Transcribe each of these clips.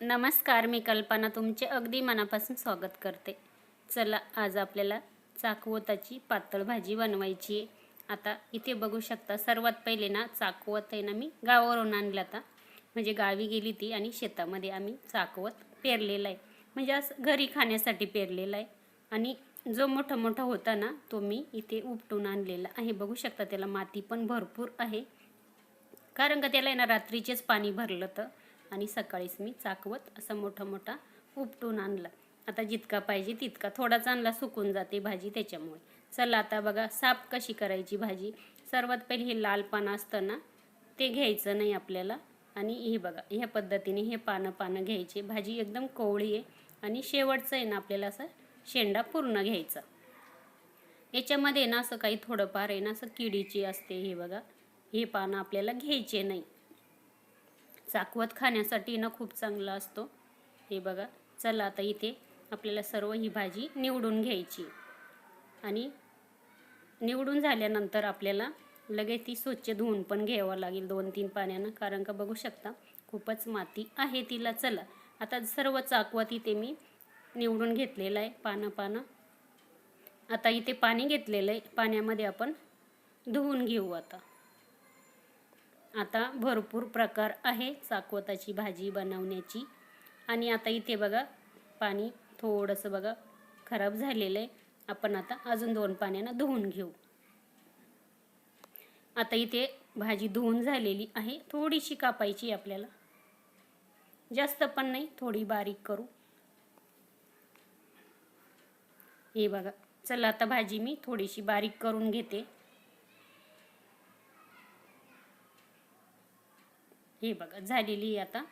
नमस्कार मी कल्पना तुमचे अगदी मनापासून स्वागत करते. चला आज आपल्याला चाकवताची पातळ भाजी बनवायची आहे. आता इथे बघू शकता सर्वात पहिले ना चाकवत आहे ना मी गावावरून आणलं आता. म्हणजे गावी गेली ती आणि शेतामध्ये आम्ही चाकवत पेरलेला आहे. म्हणजे असं घरी खाण्यासाठी पेरलेला आहे. आणि जो मोठा मोठा होता ना तो मी इथे उपटून आणलेला आहे. बघू शकता त्याला माती पण भरपूर आहे. कारण का त्याला आहे ना रात्रीचेच पाणी भरलं तर आणि सकाळीच मी चाकवत असा मोठा मोठा उपटून आणला. आता जितका पाहिजे तितका थोडाच आणला सुकून जाते भाजी त्याच्यामुळे. चला आता बघा साफ कशी करायची भाजी? सर्वात पहिले हे लाल पानं असतं ना ते घ्यायचं नाही आपल्याला. आणि हे बघा ह्या पद्धतीने हे पानं पानं घ्यायचे. भाजी एकदम कोवळी आहे आणि शेवटचं आहे ना आपल्याला असं शेंडा पूर्ण घ्यायचा. याच्यामध्ये ना असं काही थोडंफार आहे ना असं किडीची असते हे बघा. हे पानं आपल्याला घ्यायचे नाही. चाकवत खाण्यासाठी ना खूप चांगला असतो. हे बघा चला आता इथे आपल्याला सर्व ही भाजी निवडून घ्यायची. आणि निवडून झाल्यानंतर आपल्याला लगेच ती स्वच्छ धुवून पण घ्यावं लागेल दोन तीन पाण्यानं. कारण का बघू शकता खूपच माती आहे तिला. चला आता सर्व चाकवत इथे मी निवडून घेतलेलं आहे पानं पानं. आता इथे पाणी घेतलेलं आहे. पाण्यामध्ये आपण धुवून घेऊ आता. आता भरपूर प्रकार आहे चाकवताची भाजी बनवण्याची. आणि आता इथे बघा पाणी थोडंसं बघा खराब झालेलं आहे. आपण आता अजून दोन पाण्यानं धुवून घेऊ. आता इथे भाजी धुवून झालेली आहे. थोडीशी कापायची आपल्याला. जास्त पण नाही थोडी बारीक करू. हे बघा चला आता भाजी मी थोडीशी बारीक करून घेते. हे बघा झालेली आहे आता.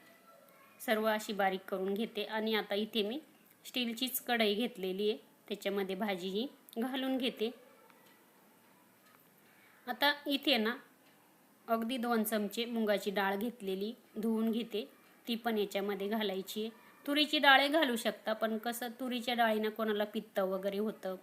सर्व अशी बारीक करून घेते आणि आता इथे मी स्टीलचीच कढई घेतलेली आहे. त्याच्यामध्ये भाजी ही घालून घेते. आता इथे ना अगदी दोन चमचे मुगाची डाळ घेतलेली धुवून घेते. ती पण याच्यामध्ये घालायची आहे. तुरीची डाळे घालू शकता पण कसं तुरीच्या डाळीनं कोणाला पित्त वगैरे होतं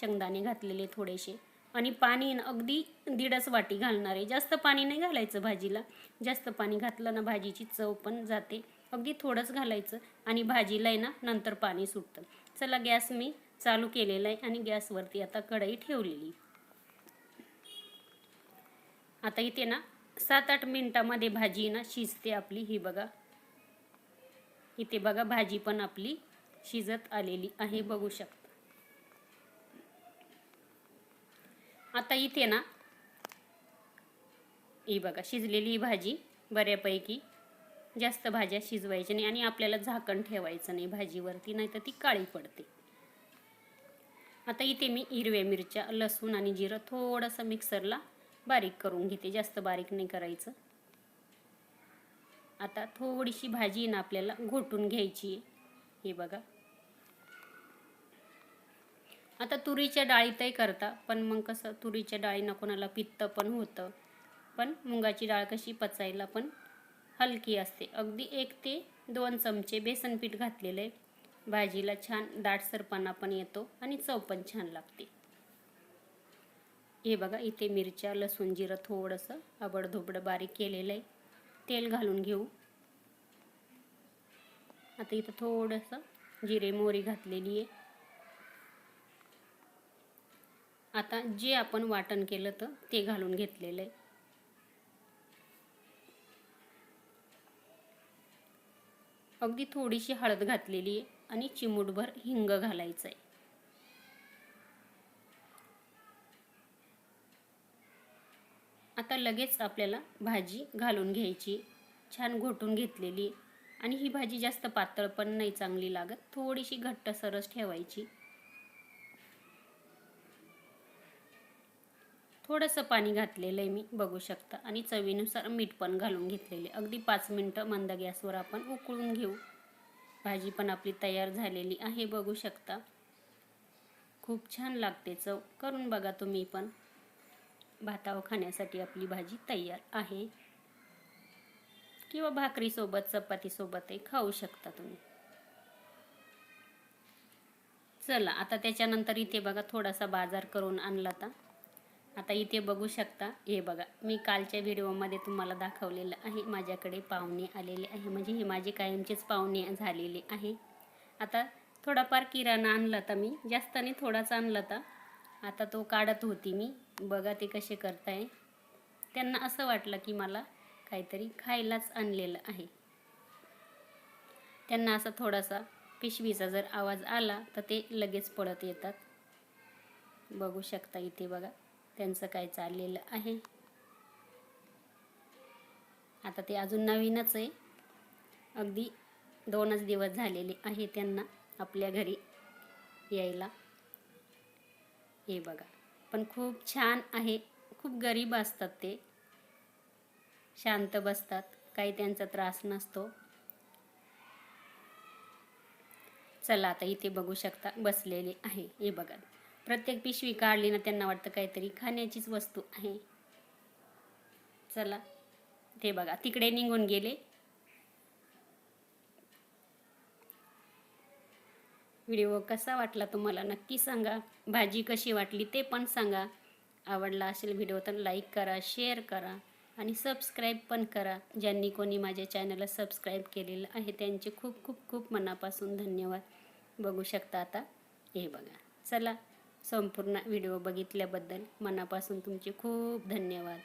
शेंगदाणे घातलेले थोडेसे. आणि पाणी अगदी दीडच वाटी घालणार. आहे जास्त पाणी नाही घालायचं भाजीला. जास्त पाणी घातलं ना भाजीची चव पण जाते. अगदी थोडंच घालायचं आणि भाजीला आहे ना नंतर पाणी सुटतं. चला गॅस मी चालू केलेला आहे आणि गॅसवरती आता कढई ठेवलेली. आता इथे ना सात आठ मिनटामध्ये भाजी ना शिजते आपली. ही बघा. इथे बघा भाजी पण आपली शिजत आलेली आहे. बघू शकता. आता इथे ना ही बघा शिजलेली भाजी बऱ्यापैकी जास्त भाज्या शिजवायच्या नाही आणि आपल्याला झाकण ठेवायचं नाही भाजीवरती नाही तर ती काळी पडते. आता इथे मी हिरव्या मिरच्या लसूण आणि जिरं थोडंसं मिक्सरला बारीक करून घेते जास्त बारीक नाही करायचं. आता थोडीशी भाजी ना आपल्याला घोटून घ्यायची आहे. हे बघा. आता तुरीच्या डाळीतही करता पण मग कसं तुरीच्या डाळीनं कोणाला पित्त पण होतं. पण मुगाची डाळ कशी पचायला पण हलकी असते. अगदी एक ते दोन चमचे बेसन पीठ घातलेलं आहे भाजीला छान दाटसरपणा पण येतो आणि चव पण छान लागते. हे बघा इथे मिरच्या लसूण जिरं थोडंसं आबडधोबडं बारीक केलेलं आहे तेल घालून घेऊ. आता इथं थोडंसं जिरे मोहरी घातलेली आहे आता जे आपण वाटण केलं तर ते घालून घेतलेलं आहे. अगदी थोडीशी हळद घातलेली आहे आणि चिमूटभर हिंग घालायचं आहे. आता लगेच आपल्याला भाजी घालून घ्यायची छान घोटून घेतलेली आणि ही भाजी जास्त पातळ पण नाही चांगली लागत. थोडीशी घट्ट सरस ठेवायची थोडंसं पाणी घातलेलं आहे मी बघू शकता. आणि चवीनुसार मीठ पण घालून घेतलेले. अगदी पाच मिनटं मंद गॅसवर आपण उकळून घेऊ. भाजी पण आपली तयार झालेली आहे बघू शकता. खूप छान लागते चव. करून बघा तुम्ही पण. भातावर खाण्यासाठी आपली भाजी तयार आहे. किंवा भाकरीसोबत चपातीसोबतही खाऊ शकता तुम्ही. चला आता त्याच्यानंतर इथे बघा थोडासा बाजार करून आणला आता आता इथे बघू शकता. हे बघा मी कालच्या व्हिडिओमध्ये तुम्हाला दाखवलेलं आहे. माझ्याकडे पाहुणे आलेले आहे. म्हणजे हे माझे कायमचेच पाहुणे झालेले आहे. आता थोडाफार किराणा आणला तर मी जास्त नाही थोडाच आणला तर. आता तो काढत होती मी. बघा ते कसे करताय. त्यांना असं वाटलं की मला काहीतरी खायलाच आणलेलं आहे. त्यांना असा थोडासा पिशवीचा जर आवाज आला तर ते लगेच पळत येतात. बघू शकता इथे बघा. त्यांचं काय चाललेलं आहे. आता ते अजून नवीनच आहे. अगदी दोनच दिवस झालेले आहे त्यांना आपल्या घरी यायला. हे बघा. पण खूप छान आहे. खूप गरीब असतात ते. शांत बसतात. काही त्यांचा त्रास नसतो. चला आता इथे बघू शकता बसलेले आहे. हे बघा. प्रत्येक पिशवी काढली ना त्यांना वाटतं काहीतरी खाण्याचीच वस्तू आहे. चला ते बघा तिकडे निघून गेले. व्हिडिओ कसा वाटला तुम्हाला नक्की सांगा. भाजी कशी वाटली ते पण सांगा. आवडला असेल व्हिडिओ तर लाईक करा शेअर करा आणि सबस्क्राईब पण करा. ज्यांनी कोणी माझ्या चॅनलला सबस्क्राईब केलेलं आहे त्यांचे खूप खूप खूप मनापासून धन्यवाद. बघू शकता आता. हे बघा चला. संपूर्ण व्हिडिओ बघितल्याबद्दल मनापासून तुमचे खूप धन्यवाद.